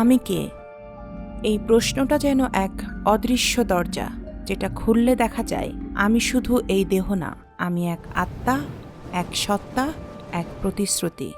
আমি কে? এই প্রশ্নটা যেন এক অদৃশ্য দরজা, যেটা খুললে দেখা যায়, আমি শুধু এই দেহ না, আমি এক আত্মা, এক সত্তা, এক প্রতিশ্রুতি।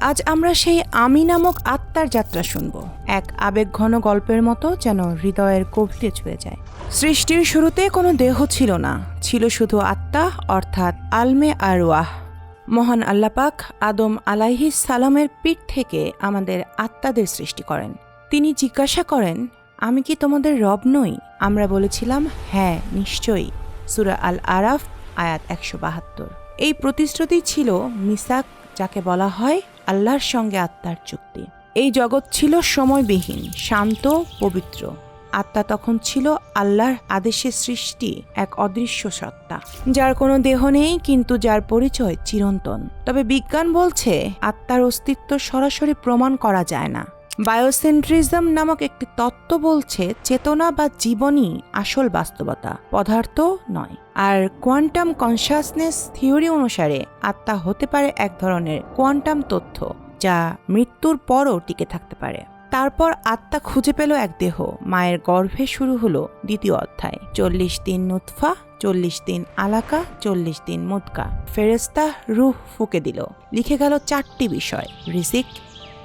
আজ আমরা সেই আমি নামক আত্মার যাত্রা শুনব, এক আবেগঘন গল্পের মতো যেন হৃদয়ের গভীরে ছুঁয়ে যায়। সৃষ্টির শুরুতে কোনো দেহ ছিল না, ছিল শুধু আত্মা, অর্থাৎ আলমে আরওয়াহ মহান আল্লাপাক আদম আলাইহি সালামের পিঠ থেকে আমাদের আত্মাদের সৃষ্টি করেন। তিনি জিজ্ঞাসা করেন, আমি কি তোমাদের রব নই? আমরা বলেছিলাম হ্যাঁ নিশ্চয়ই। সুরা আল আরাফ আয়াত একশো বাহাত্তর। এই প্রতিশ্রুতি ছিল মিসাক, যাকে বলা হয় আল্লাহর সঙ্গে আত্মার চুক্তি। এই জগৎ ছিল সময়বিহীন, শান্ত, পবিত্র। আত্মা তখন ছিল আল্লাহর আদেশে সৃষ্টি, এক অদৃশ্য সত্তা, যার কোনো দেহ নেই কিন্তু যার পরিচয় চিরন্তন। তবে বিজ্ঞান বলছে, আত্মার অস্তিত্ব সরাসরি প্রমাণ করা যায় না। বায়োসেন্ট্রিজম নামক একটি তত্ত্ব বলছে, চেতনা বা জীবনই আসল বাস্তবতা, পদার্থ নয়। আর কোয়ান্টাম কনসাসনেস থিওরি অনুসারে, আত্মা হতে পারে এক ধরনের কোয়ান্টাম তথ্য, যা মৃত্যুর পরও টিকে থাকতে পারে। তারপর আত্মা খুঁজে পেল এক দেহ। মায়ের গর্ভে শুরু হলো দ্বিতীয় অধ্যায়। চল্লিশ দিন নুৎফা চল্লিশ দিন আলাকা, চল্লিশ দিন মুদকা। ফেরেস্তা রুহ ফুকে দিল। লিখে গেল চারটি বিষয়। রিজিক,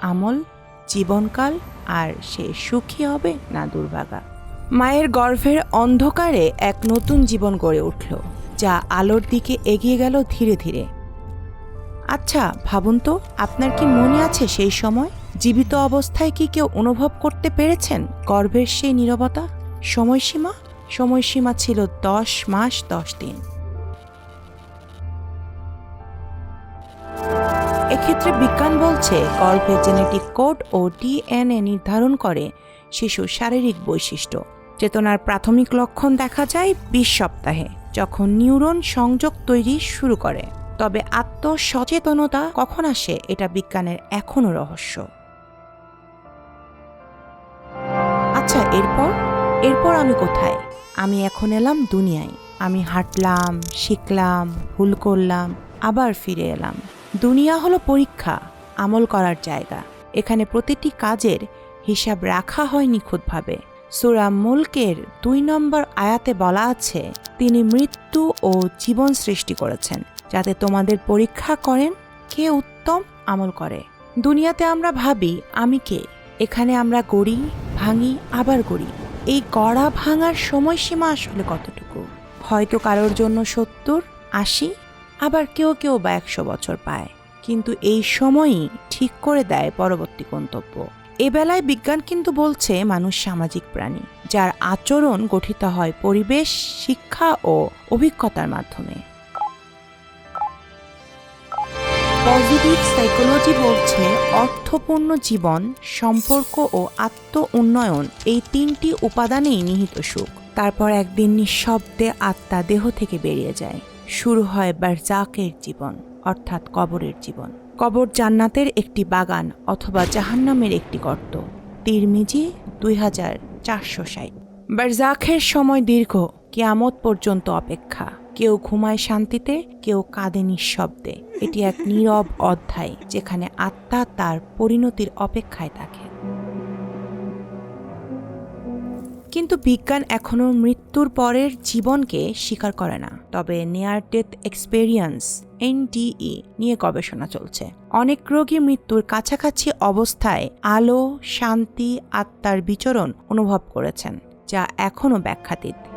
আমল, জীবনকাল, আর সে সুখী হবে না দুর্ভাগা। মায়ের গর্ভের অন্ধকারে এক নতুন জীবন গড়ে উঠল, যা আলোর দিকে এগিয়ে গেল ধীরে ধীরে। আচ্ছা ভাবুন তো, আপনার কি মনে আছে সেই সময়? জীবিত অবস্থায় কি কেউ অনুভব করতে পেরেছেন? গর্ভের সেই নীরবতা? সময়সীমা? সময়সীমা ছিল দশ মাস, দশ দিন। এক্ষেত্রে বিজ্ঞান বলছে গর্ভের জেনেটিক কোড ও ডিএনএ নির্ধারণ করে শিশুর শারীরিক বৈশিষ্ট্য। চেতনার প্রাথমিক লক্ষণ দেখা যায় বিশ সপ্তাহে, যখন নিউরন সংযোগ তৈরি শুরু করে। তবে আত্মসচেতনতা কখন আসে, এটা বিজ্ঞানের এখনও রহস্য। এরপর? এরপর আমি কোথায়? আমি এখন এলাম দুনিয়ায়। আমি হাঁটলাম, শিখলাম, ভুল করলাম, আবার ফিরে এলাম। দুনিয়া হলো পরীক্ষা, আমল করার জায়গা। এখানে প্রতিটি কাজের হিসাব রাখা হয় নিখুঁতভাবে। সুরা মুলকের দুই নম্বর আয়াতে বলা আছে, তিনি মৃত্যু ও জীবন সৃষ্টি করেছেন, যাতে তোমাদের পরীক্ষা করেন কে উত্তম আমল করে। দুনিয়াতে আমরা ভাবি, আমি কে? এখানে আমরা গড়ি ভাঙি, আবার গড়ি এই গড়া ভাঙার সময়সীমা আসলে কতটুকু? হয়তো কারোর জন্য সত্তর, আশি, আবার কেউ কেউ বা একশো বছর পায়। কিন্তু এই সময়ই ঠিক করে দেয় পরবর্তী গন্তব্য। এ বেলায় বিজ্ঞান কিন্তু বলছে মানুষ সামাজিক প্রাণী, যার আচরণ গঠিত হয় পরিবেশ, শিক্ষা ও অভিজ্ঞতার মাধ্যমে। পজিটিভ সাইকোলজি বলছে, অর্থপূর্ণ জীবন, সম্পর্ক ও আত্ম উন্নয়ন এই তিনটি উপাদানেই নিহিত সুখ। তারপর একদিন নিঃশব্দে আত্মা দেহ থেকে বেরিয়ে যায়। শুরু হয় বারজাকের জীবন, অর্থাৎ কবরের জীবন। কবর জান্নাতের একটি বাগান অথবা জাহান্নামের একটি গর্ত। তিরমিজি দুই হাজার চারশো ষাট। বারজাখের সময় দীর্ঘ, কেয়ামত পর্যন্ত অপেক্ষা। কেউ ঘুমায় শান্তিতে, কেউ কাঁদে নিঃশব্দে। এটি এক নীরব অধ্যায়, যেখানে আত্মা তার পরিণতির অপেক্ষায় থাকে। কিন্তু বিজ্ঞান এখনও মৃত্যুর পরের জীবনকে স্বীকার করে না। তবে নেয়ার ডেথ এক্সপেরিয়েন্স এনডিই, নিয়ে গবেষণা চলছে। অনেক রোগী মৃত্যুর কাছাকাছি অবস্থায় আলো, শান্তি, আত্মার বিচরণ অনুভব করেছেন, যা এখনও ব্যাখ্যাতীত।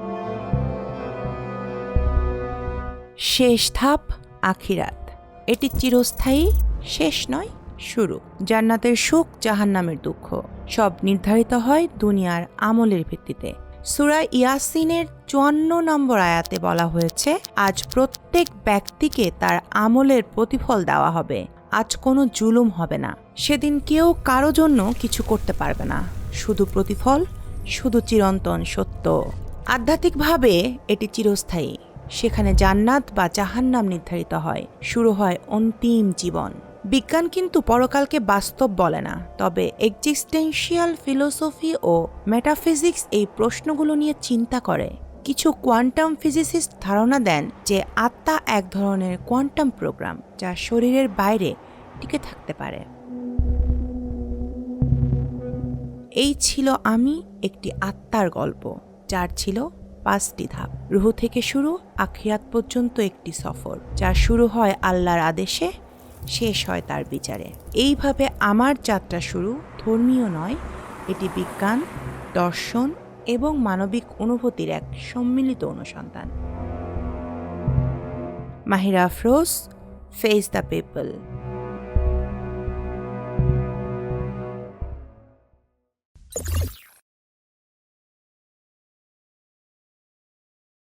শেষ ধাপ আখিরাত। এটি চিরস্থায়ী, শেষ নয়, শুরু। জান্নাতের সুখ জাহান্নামের দুঃখ। সব নির্ধারিত হয় দুনিয়ার আমলের ভিত্তিতে। সুরা ইয়াসিনের চুয়ান্ন নম্বর আয়াতে বলা হয়েছে, আজ প্রত্যেক ব্যক্তিকে তার আমলের প্রতিফল দেওয়া হবে। আজ কোনো জুলুম হবে না। সেদিন কেউ কারও জন্য কিছু করতে পারবে না। শুধু প্রতিফল, শুধু চিরন্তন সত্য। আধ্যাত্মিকভাবে এটি চিরস্থায়ী। সেখানে জান্নাত বা জাহান্নাম নির্ধারিত হয়। শুরু হয় অন্তিম জীবন। বিজ্ঞান কিন্তু পরকালকে বাস্তব বলে না, তবে এক্সিস্টেন্সিয়াল ফিলোসফি ও মেটাফিজিক্স এই প্রশ্নগুলো নিয়ে চিন্তা করে। কিছু কোয়ান্টাম ফিজিসিস্ট ধারণা দেন যে আত্মা এক ধরনের কোয়ান্টাম প্রোগ্রাম, যা শরীরের বাইরে টিকে থাকতে পারে। এই ছিল আমি, একটি আত্মার গল্প, যার ছিল পাঁচটি ধাপ। রুহু থেকে শুরু, আখিরাত পর্যন্ত একটি সফর যা শুরু হয় আল্লাহর আদেশে, শেষ হয় তার বিচারে। এইভাবে আমার যাত্রা শুরু ধর্মীয় নয়, এটি বিজ্ঞান, দর্শন এবং মানবিক অনুভূতির এক সম্মিলিত অনুসন্ধান। Mahira Afroz face the people.